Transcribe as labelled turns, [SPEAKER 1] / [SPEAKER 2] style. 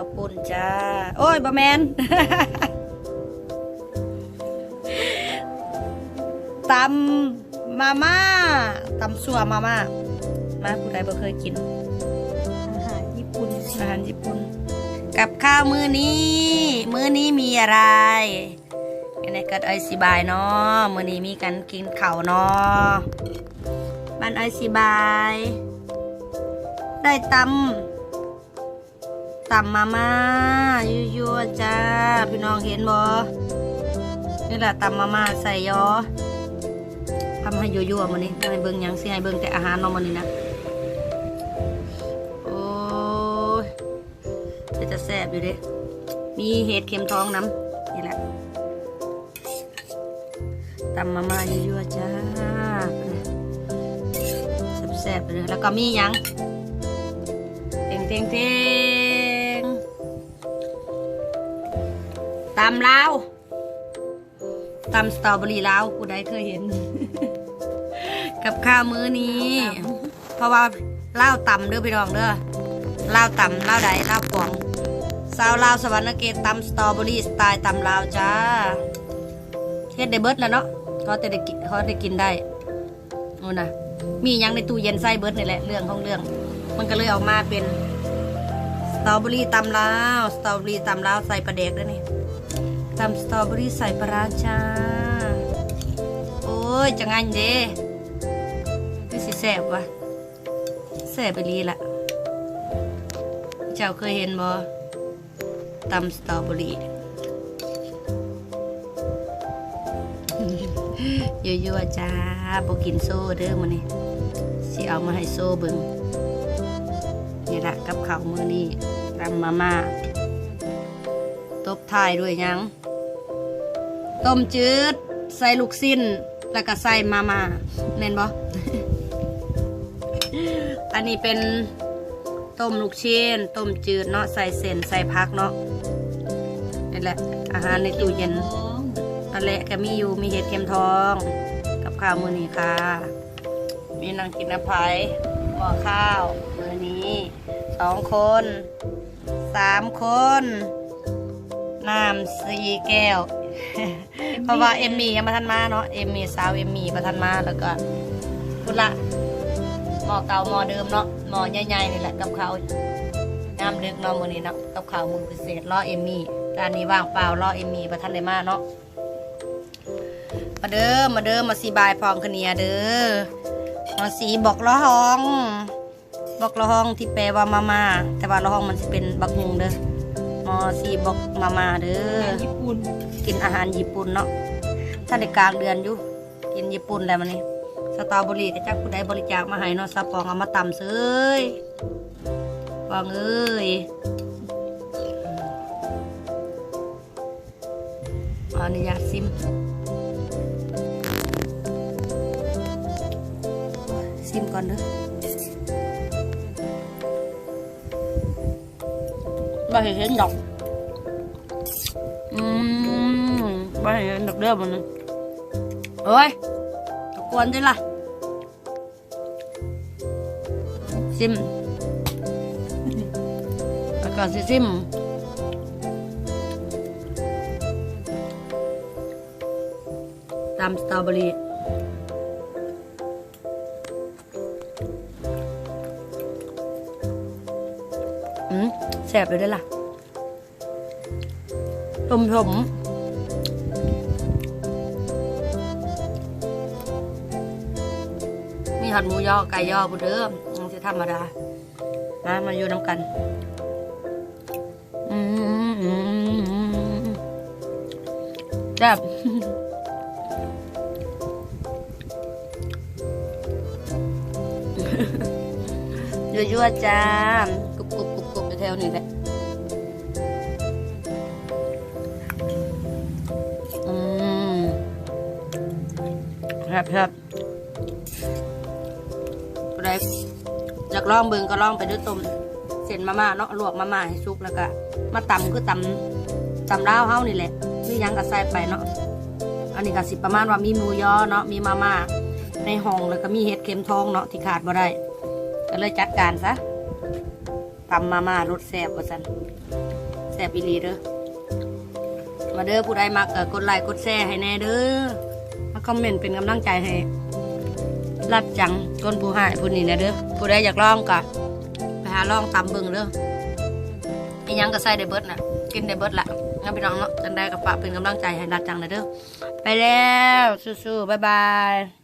[SPEAKER 1] ข้าวปุ้นจ้า โอ้ยบะแมน ตำมาม่าตำสัวมาม่า มาผู้ใดบ่เคยกิน
[SPEAKER 2] อาหารญี่ปุ่น
[SPEAKER 1] อาหารญี่ปุ่น กับข้าวมื้อนี้ มื้อนี้มีอะไรอันนี้ก็ไอซิบายเนาะมื้อนี้มีกันกินข้าวเนาะบ้านไอซิบาย ได้ตำ ตำมาม่ายั่วๆจ้า พี่น้องเห็นบ่นี่แหละตำมาม่าใส่ยอทำให้ยั่วๆมื้อนี้ให้เบิ่งยังสิให้เบิ่งแต่อาหารเนาะมื้อนี้นะโอ้ยจะจะแซ่บอยู่เด้มีเห็ดเข็มทองน้ำนี่แหละตำมาม่ายั่วๆจ้าแซ่บๆเลยแล้วก็มียังเต็งเต็งเต็ง ตำลาวตำสตรอเบอรี่ลาวผู้ใดเคยเห็น กับข้าวมื้อนี้ เพราะว่าเล่าต่ำเด้อพี่น้องเด้อเล่าต่ำเล่าใดเล่าวปองสาวลาวสวรรค์เกตตำสตรอเบอรี่สไตล์ตำลาวจ้าเฮ็ดได้เบิดแล้วเนาะเขาจะได้กินเขาได้กินได้โอ้นะมียังในตู้เย็นใส่เบิดนี่แหละเรื่องของเรื่อง มันก็เลยออกมาเป็นสตรอเบอรี่ตำลาวสตรอเบอรี่ตำลาวใส่ปลาเด็กด้วยนี่ ตำสตรอเบอรี่ใส่ปลาร้าจ้า โอ้ยจะงันเด้คือสิแซ่บวะแซ่บไปลีละเจ้าเคยเห็นบ่ตำสตรอเบอรี่ยั่วๆจ้าบ่กินโซ่เด้อมื้อนี้สิเอามาให้โซ่เบิงนี่ละกับข้าวมื้อนี้ตำมาม่าตบท้ายด้วยยัง ต้มจืด ใส่ลูกสิ้น แล้วก็ใส่มาม่าแม่นบ่อันนี้เป็นต้มลูกชิ้น ต้มจืดเนาะ ใส่เส้น ใส่ผักเนาะนี่แหละ อาหารในตู้เย็น
[SPEAKER 2] อง
[SPEAKER 1] นั่นแหละก็มีอยู่มีเห็ดเข็มทอง กับข้าวมือนี้ค่ะ มีนางกินน้ำพายหม้อข้าวมือนี้สองคนสามคน น้ำสี่แก้ว เพราะว่าเอมมี่ยังมาทันมาเนาะเอมมี่สาวเอมมี่มาทันมาแล้วก็พุละหม้อเก่าหม้อเดิมเนาะหม้อใหญ่ๆนี่แหละกับข้าวน้ำดึกเนาะมือนี้เนาะกับข้าวมือพิเศษรอเอมมี่การนี้ว่างเปล่ารอเอมมี่มาทันได้มาเนาะมาเด้อมาเด้อมาสีบายพร้อมกันเนียเด้อมาสีบอกละห้อง บอกละห้องที่แปลว่ามามาแต่ว่าละห้องมันจะเป็นบักฮุงเด้อ มอสีบอกมามาเด้
[SPEAKER 2] อา
[SPEAKER 1] อ
[SPEAKER 2] หารญี่ปุ่น
[SPEAKER 1] กินอาหารญี่ปุ่นเนาะถ้าในกลางเดือนอยู่กินญี่ปุ่นแล้วมันนี่สตรอเบอรี่ก็จักผู้ใดบริจาคมาให้เนาะสปองเอามาตำเซยปองเอ้ยขออนุญาตซิมซิมก่อนเด้อ บ่เห็นดอกอืมบ่เห็นดอกเด้อมันนึง แสบเลยได้อล่ะต้มผมมีหัดหมูยอไก่ยอบุเดิมมันจะธรรมดามามาอยู่น้ำกันแซ่บยั่วๆจ้ากรุบกรุบกรุบกรุบแถวนี้แหละ ครับครับอะไรอยากลองเบิงก็ลองไปด้วยต้มเส้นมาม่าเนาะลวกมาม่าให้สุกแล้วก็ มาตำคือตำตำลาวเฮานี่แหละมีหยังก็ใส่ไปเนาะอันนี้ก็สิประมาณว่ามีหมูยอเนาะมีมาม่าในห้องแล้วก็มีเห็ดเข็มทองเนาะที่ขาดบ่ได้ก็เลยจัดการซะตำมาม่ารสแซ่บว่าซั่นแซ่บอีหลีเด้อมาเด้อผู้ใดมักก็กดไลค์กดแชร์ให้แน่เด้อ อมเมนต์เป็นกำลังใจให้รับจังก้นผู้หายผู้นี้นะเด้อผู้ใดอยากลองก็ไปหาลองตำเบิ่งเด้ออียังก็ใส่ได้เบิดนะกินได้เบิดละงั้นพี่น้องเนาะจันได้กับปะเป็นกำลังใจให้รัดจังนะเด้อไปแล้วสู้ๆบ๊ายบาย